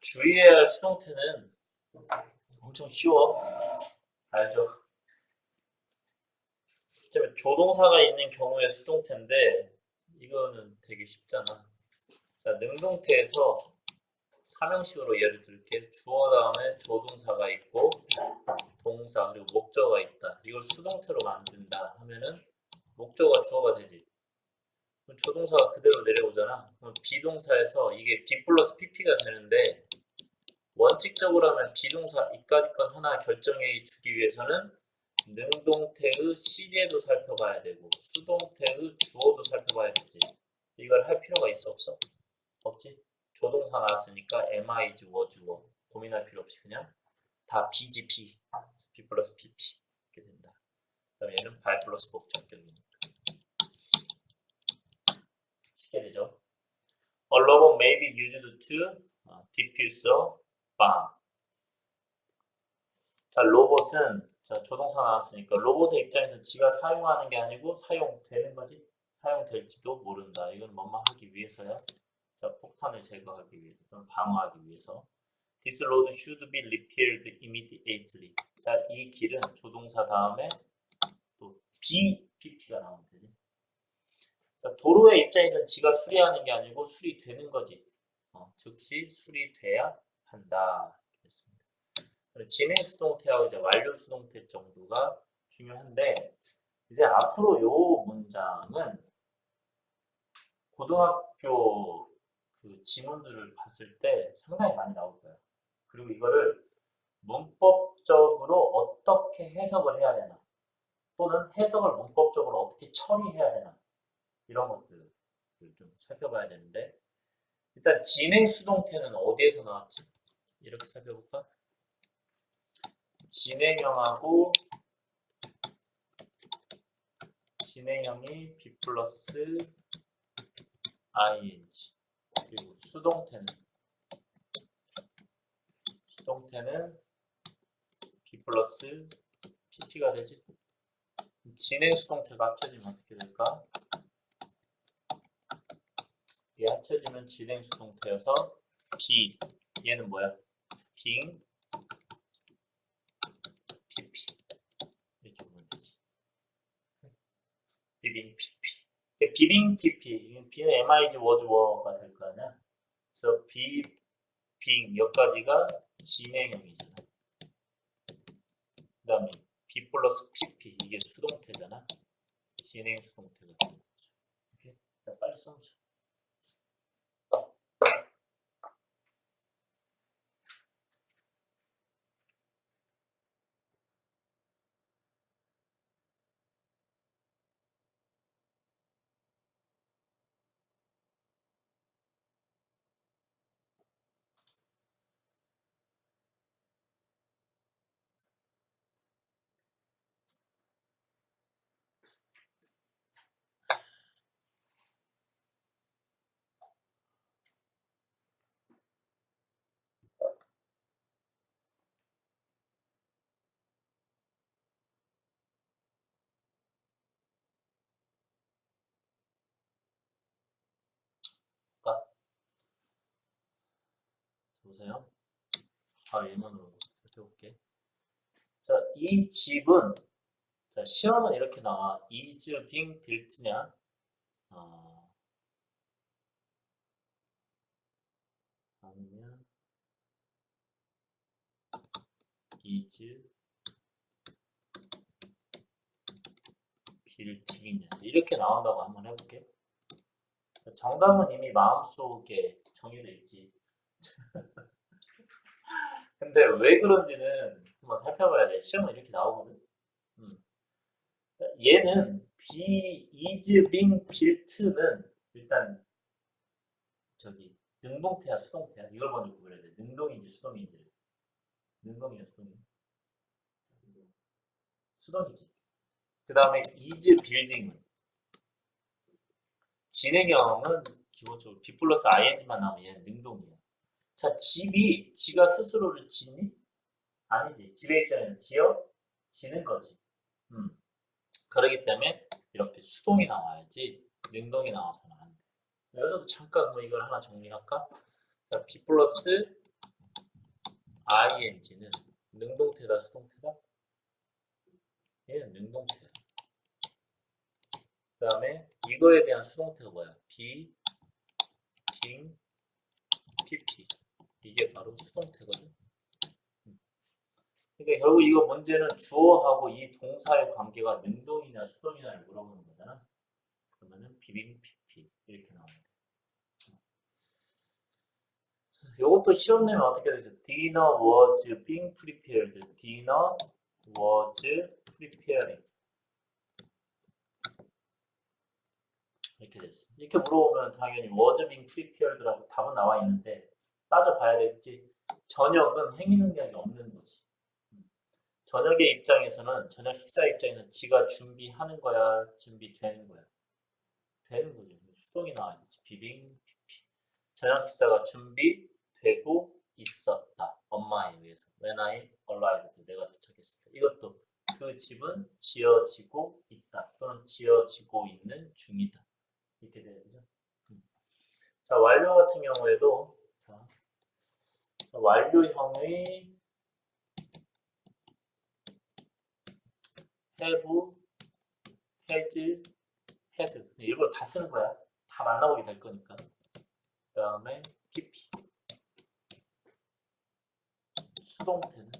주의해야 할 수동태는 엄청 쉬워. 알죠? 조동사가 있는 경우의 수동태인데 이거는 되게 쉽잖아. 자, 능동태에서 삼형식으로 예를 들게 주어 다음에 조동사가 있고 동사 그리고 목적어가 있다. 이걸 수동태로 만든다 하면은 목적어가 주어가 되지. 그럼 조동사가 그대로 내려오잖아. 그럼 비동사에서 이게 B 플러스 PP가 되는데 원칙적으로 하면 비동사 이까지 건 하나 결정해 주기 위해서는 능동태의 시제도 살펴봐야 되고 수동태의 주어도 살펴봐야 되지. 이걸 할 필요가 있어 없어? 없지. 조동사 나왔으니까 MIG 워주어 고민할 필요 없이 그냥 다 BGP, B 플러스 PP 이렇게 된다. 그다음에 얘는 발 플러스 목적격이니까 쉽게 되죠. A robot may be used to uh, defuse a bomb. 자, 로봇은 자, 조동사 나왔으니까 로봇의 입장에서 지가 사용하는 게 아니고 사용되는 거지. 사용될지도 모른다. 이건 뭐만 하기 위해서야. 자, 폭탄을 제거하기 위해서 또는 방어하기 위해서. This road should be repaired immediately. 자, 이 길은 조동사 다음에 또 BPP가 나오면 되지. 자, 도로의 입장에서는 지가 수리하는 게 아니고 수리되는 거지. 어, 즉시 수리돼야 한다. 됐습니다. 진행 수동태하고 이제 완료 수동태 정도가 중요한데 이제 앞으로 요 문장은 고등학교 그 지문들을 봤을 때 상당히 많이 나올 거예요. 그리고 이거를 문법적으로 어떻게 해석을 해야 되나 또는 해석을 문법적으로 어떻게 처리해야 되나 이런 것들을 좀 살펴봐야 되는데 일단 진행 수동태는 어디에서 나왔지? 이렇게 살펴볼까? 진행형하고 진행형이 B 플러스 ing 그리고 수동태는 수동태는 B 플러스 PP가 되지 진행 수동태가 합쳐지면 어떻게 될까? 이게 합쳐지면 진행 수 동태여서 B 얘는 뭐야? 빙 PP. 이렇게 보면 되지. 비빙 PP. 비빙 PP. B는 MIG 워드워가 될 거 아니야? 그래서 비, 빙 여기까지가 진행형이잖아. 그 다음에 B 플러스 PP. 이게 수동태잖아. 진행 수동태가 되는 거죠 빨리 써보자 보세요. 바로 예문으로 살펴볼게. 자, 이 집은 자, 시험은 이렇게 나와. is being built냐? 어, 아니면 is built이냐? 이렇게 나온다고 한번 해볼게. 정답은 이미 마음속에 정해져 있지. 근데 왜 그런지는 한번 살펴봐야 돼. 시험은 이렇게 나오거든. 음. 얘는 be, is being built는 일단 저기 능동태야 수동태야 이걸 먼저 구분해야 돼. 능동인지 수동인지. 능동이야 수동이. 수동이지. 그 다음에 is building은 진행형은 기본적으로 B 플러스 ing만 나오면 얘는 능동이야. 자, 집이 지가 스스로를 지니? 아니지. 집의 입장에서 지어? 지는 거지. 음. 그러기 때문에 이렇게 수동이 나와야지 능동이 나와서는 안 돼. 여기서도 잠깐 뭐 이걸 하나 정리할까? 자, B 플러스 ing는 능동태다, 수동태다? 얘는 능동태야. 그 다음에 이거에 대한 수동태가 뭐야? B, 빙, PP. 이게 바로 수동태거든. 그러니까 결국 이거 문제는 주어하고 이 동사의 관계가 능동이냐 수동이냐를 물어보는 거잖아. 그러면은 비빙 PP 이렇게 나옵니다. 이것도 시험 내면 어떻게 되죠? Dinner was being prepared. Dinner was preparing. 이렇게 됐어. 이렇게 물어보면 당연히 being prepared라고 답은 나와 있는데 따져봐야 될지 저녁은 행위 능력이 없는 거지. 저녁의 입장에서는 저녁 식사 입장에서 지가 준비하는 거야, 준비되는 거야. 되는 거죠. 수동이 나와야 되지. 비빙, 피피. 저녁 식사가 준비되고 있었다. 엄마에 의해서. When I arrived. 내가 도착했을 때. 이것도 그 집은 지어지고 있다. 또는 지어지고 있는 중이다. 이렇게 돼야 되죠. 음. 자, 완료 같은 경우에도 자, 완료형의 have, has, had 일부러 다 쓰는 거야. 다 만나보게 될 거니까. 그 다음에 pp 수동태는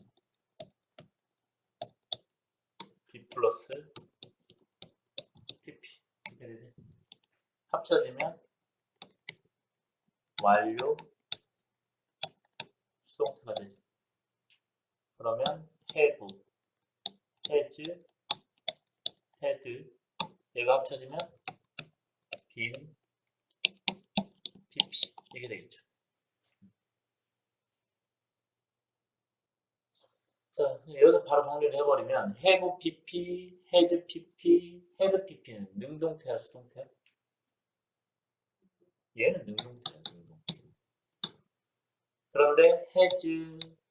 b 플러스 pp 이렇게 되지. 합쳐지면 완료 수동태가 되지. 그러면 have, has, had 얘가 합쳐지면 been, pp 이게 되겠죠. 자 여기서 바로 정리를 해버리면 have pp, has pp, had pp는 능동태야 수동태야? 얘는 능동태야 능동태. 그런데 has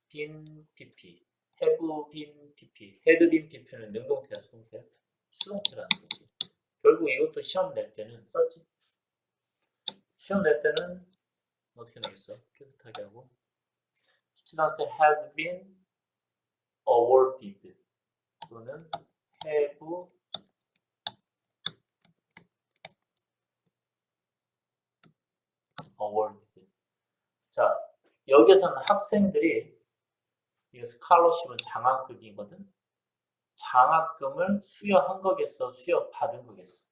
been pp, have been pp, had been pp는 능동태야 수동태야? 수동태라는 거지. 결국 이것도 시험 낼 때는 썼지. 시험 낼 때는 어떻게 나겠어? 깨끗하게 하고 student has been awarded 또는 have awarded 자 여기서는 학생들이 이 스칼러십은 장학금이거든? 장학금을 수여한 거겠어? 수여 받은 거겠어?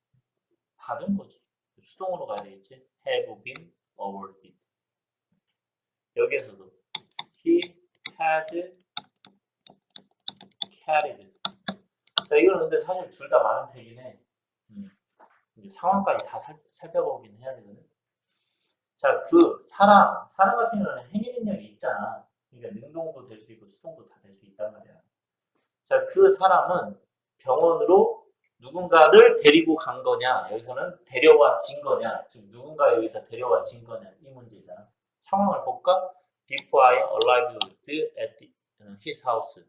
받은 거지. 수동으로 가야 되겠지? Have been awarded. 여기에서도 he had carried. 자 이거는 근데 사실 둘 다 많은 택이네. 음. 상황까지 다 살, 살펴보긴 해야 되거든 자 그 사람 사람 같은 경우는 행위 능력이 있잖아. 그러니까 능동도 될 수 있고 수동도 다 될 수 있단 말이야. 자 그 사람은 병원으로 누군가를 데리고 간 거냐 여기서는 데려와 진 거냐 즉 누군가에 의해서 데려와 진 거냐 이 문제잖아. 상황을 볼까? Before I arrived at the- his house.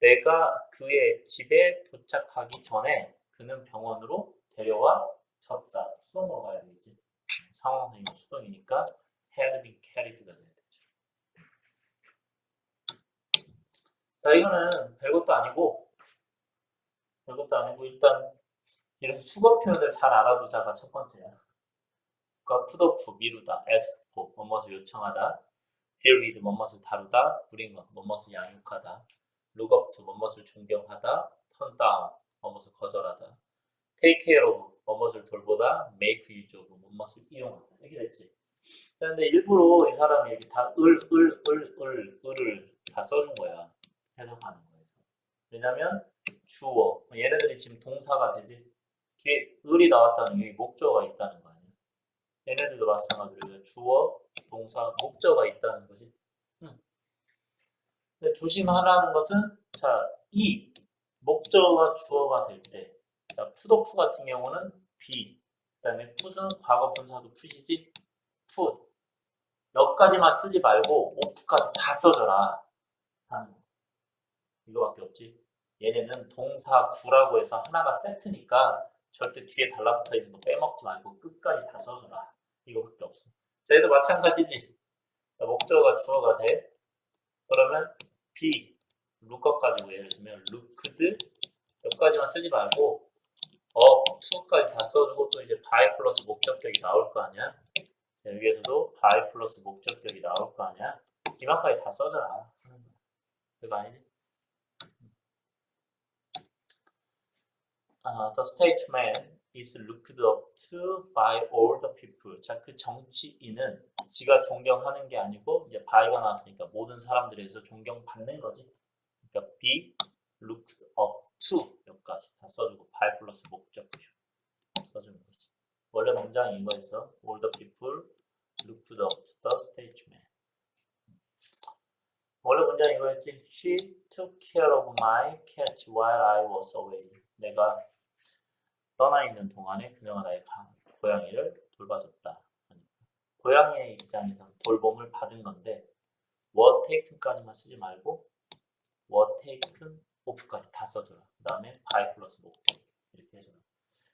내가 그의 집에 도착하기 전에 그는 병원으로 데려와 졌다. 수동으로 가야 되겠지 상황이 수동이니까 had been carried가 돼야 되죠 자 이거는 별것도 아니고 별것도 아니고 일단 이런 수거 표현을 잘 알아두자가 첫 번째야. 그러니까 푸드프 미루다, ask for 뭐뭇을 요청하다, deal with 뭐뭇을 다루다, bring 뭐뭇을 양육하다, look up to 뭐뭇을 존경하다, turn down 뭐뭇을 거절하다, take care of 뭐뭇을 돌보다, use of 뭐뭇을 이용하다 이렇게 됐지. 그런데 일부러 이 사람이 여기 다 을, 을, 을, 을, 을을 다 써준 거야. 해석하는 거에서. 왜냐면 주어. 얘네들이 지금 동사가 되지. 뒤에 을이 나왔다는 게 목적어가 있다는 거 아니야. 얘네들도 마찬가지로 주어, 동사, 목적어가 있다는 거지. 응. 근데 조심하라는 것은 자, 이 목적어가 주어가 될 때, 자, 푸도푸 같은 경우는 be, 그 다음에 풋은 과거 분사도 풋이지. 풋. 여기까지만 쓰지 말고 오프까지 다 써줘라 하는 거. 이거밖에 없지. 얘네는 동사 구라고 해서 하나가 세트니까 절대 뒤에 달라붙어 있는 거 빼먹지 말고 끝까지 다 써줘라. 이거밖에 없어. 자, 얘도 마찬가지지. 목적어가 주어가 돼. 그러면 be lookup 가지고 예를 들면 looked 여기까지만 쓰지 말고 to까지 다 써주고 또 이제 by 플러스 목적격이 나올 거 아니야. 여기에서도 by 플러스 목적격이 나올 거 아니야. 이만까지 다 써줘라. 그거 아니지? 아, the statement is looked up to by all the people. 자, 그 정치인은 지가 존경하는 게 아니고 이제 by가 나왔으니까 모든 사람들에서 존경받는 거지. 그러니까 be looked up to 여기까지 다 써주고 by 플러스 목적격 써주는 거지. 원래 문장이 이거였어. all the people looked up to the statement. 원래 문장 이거였지. She took care of my cat while I was away. 내가 떠나 있는 동안에 그녀가 나의 가- 고양이를 돌봐줬다. 고양이의 입장에서 돌봄을 받은 건데 was taken까지만 쓰지 말고 was taken off까지 다 써줘라. 그 다음에 by 플러스 목적 이렇게 해줘라.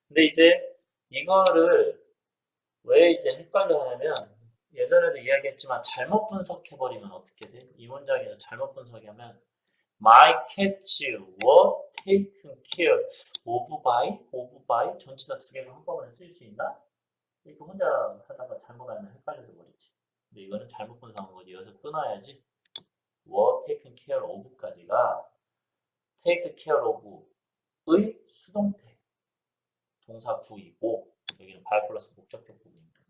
근데 이제 이거를 왜 이제 헷갈려 하냐면 예전에도 이야기했지만 잘못 분석해버리면 어떻게 돼? 이 문장에서 잘못 분석하면 My cats were taken care of by, of by 전치사 두 개를 한꺼번에 쓸 수 있나? 이렇게 혼자 하다가 잘못하면 헷갈려서 버리지. 근데 이거는 잘못 분석한 거지. 여기서 끊어야지. were taken care of까지가 take care of의 수동태 동사 구이고 여기는 by 플러스 목적격 부분입니다.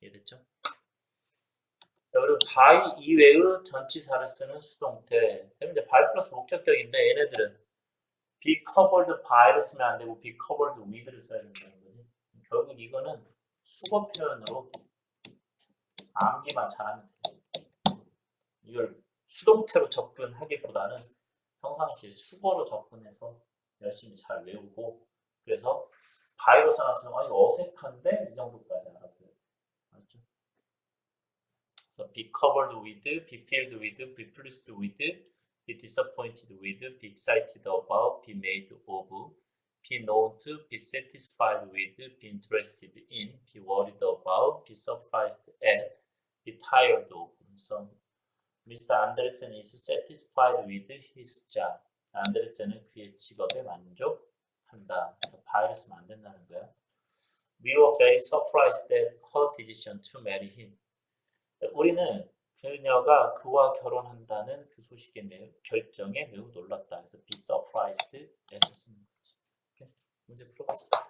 이해됐죠? 자, 그리고 by 이외의 전치사를 쓰는 수동태. 그럼 이제 by 플러스 목적격인데 얘네들은 be covered by를 쓰면 안 되고 be covered with를 써야 된다는 거지. 결국 이거는 수거 표현으로 암기만 잘하면 돼. 이걸 수동태로 접근하기보다는 평상시에 수거로 접근해서 열심히 잘 외우고 그래서 by로 써놨으면 아 이거 어색한데 이 정도까지 알아둬야 돼. 알았죠? 그래서 be covered with, be filled with, be pleased with, be disappointed with, be excited about, be made of, be known to, be satisfied with, be interested in, be worried about, be surprised at, be tired of. So, Mr. Anderson is satisfied with his job. 안데르센은 그의 직업에 만족한다. 그래서 by를 쓰면 안 된다는 거야. We were very surprised at her decision to marry him. 우리는 그녀가 그와 결혼한다는 그 소식에 매우, 결정에 매우 놀랐다. 그래서 be surprised에서 쓰는 거지. 문제. 됐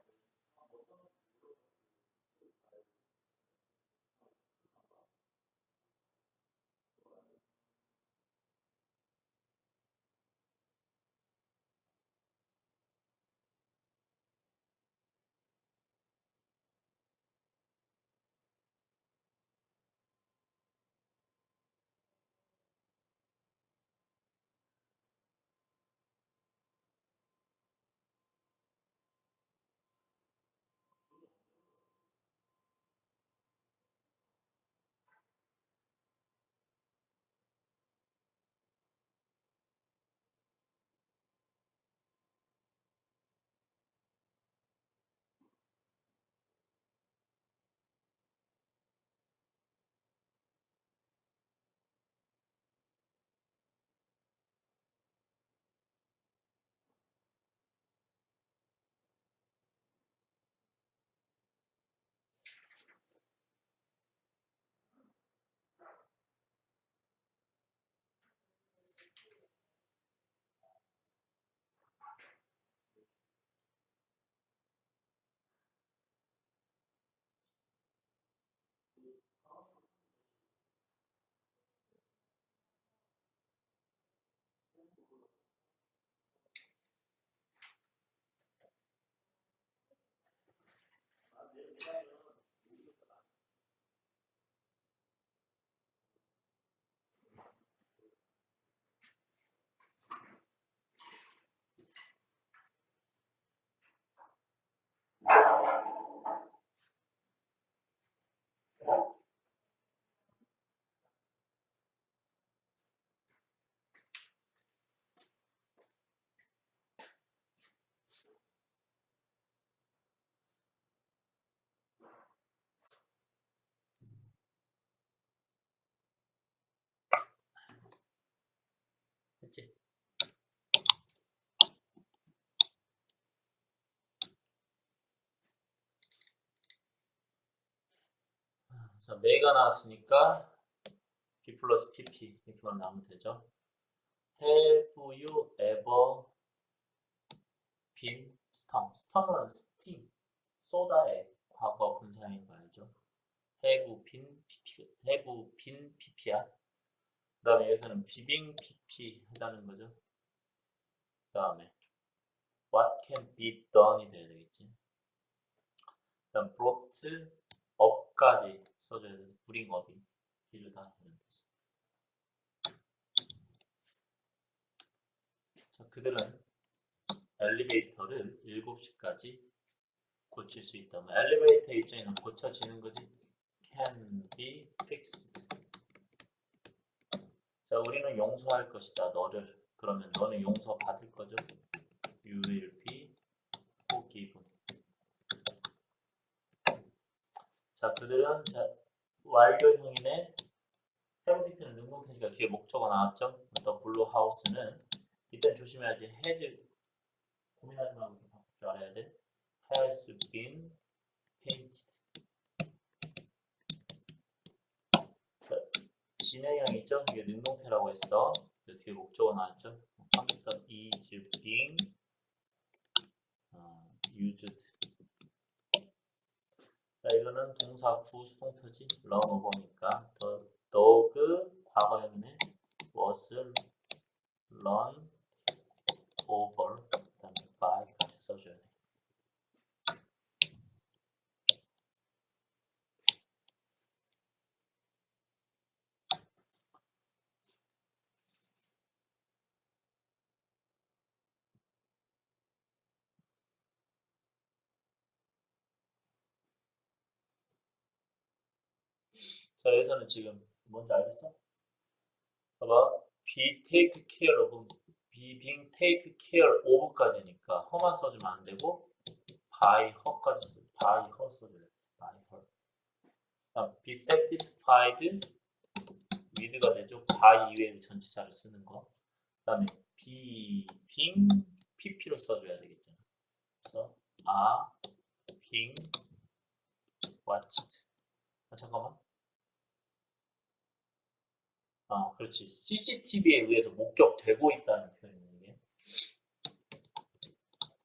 자, 메가 나왔으니까 p 플러스 pp 이렇게만 나오면 되죠. Have you ever been stung? sting은 sting, 쏘다의 과거 분사인 거 알죠? have been pp, have been pp야. 그 다음에 여기서는 비빙 pp 하자는 거죠. 그 다음에 what can be done이 돼야 되겠지. 그 다음 brought up까지 써줘야 돼. bring up이 이르다 이런 뜻. 자, 그들은 엘리베이터를 7시까지 고칠 수 있다. 뭐 엘리베이터 입장에서 고쳐지는 거지. can be fixed. 자, 우리는 용서할 것이다. 너를. 그러면 너는 용서 받을 거죠. You will be 자, 그들은 자, 완료형인의 헤브디피는 능동태니까 뒤에 목적어 나왔죠. 더 블루 하우스는 이때 조심해야지. has 고민하지 말고 바꿀 줄 알아야 돼. has been painted. 자, 진행형이죠. 이게 능동태라고 했어. 그 뒤에 목적어 나왔죠. 컴퓨터 is being 어, used. 자, 이거는 동사 구 run over니까 the dog 과거형이네. was run over 그다음에 by까지 써줘야 돼. 자 여기서는 지금 뭔지 알겠어? 봐봐 be take care of be being take care of까지니까 허만 써주면 안 되고 by her까지 써 by her 써줘야 돼 by her 다음 be satisfied with가 되죠 by 이외의 전치사를 쓰는 거 그 다음에 be being pp로 써줘야 되겠죠 그래서 are being watched 아, 잠깐만 아, 그렇지. CCTV에 의해서 목격되고 있다는 표현이네, 이게.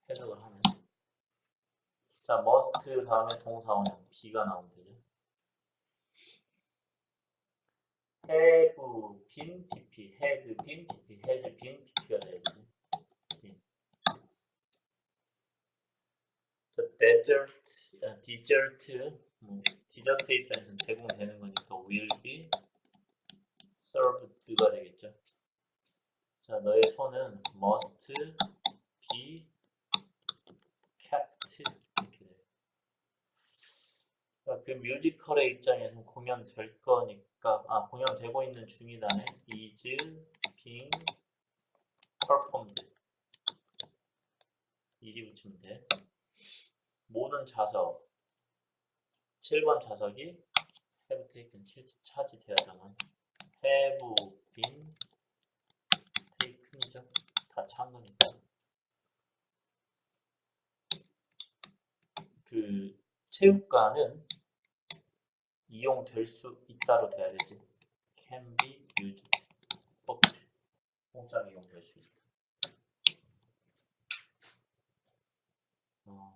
해석을 하면. 자, must 다음에 동사 원형 B가 나오면 되죠. have been PP, had been PP, had been PP가 been. 자, desert, 아, dessert, 뭐, 디저트 입장에서는 제공되는 거니까 will be served가 되겠죠. 자, 너의 손은 must be kept 이렇게 돼요. 자, 그 뮤지컬의 입장에서는 공연될 거니까 아 공연되고 있는 중이다네. is being performed 일이 붙이면 돼. 모든 자석 7번 자석이 have taken 차지되어야잖아. Been taken이죠. 다찬 거니까. 그 체육관은 이용될 수 있다로 돼야 되지. can be used. 없지. 공짜로 이용될 수 있다. 어,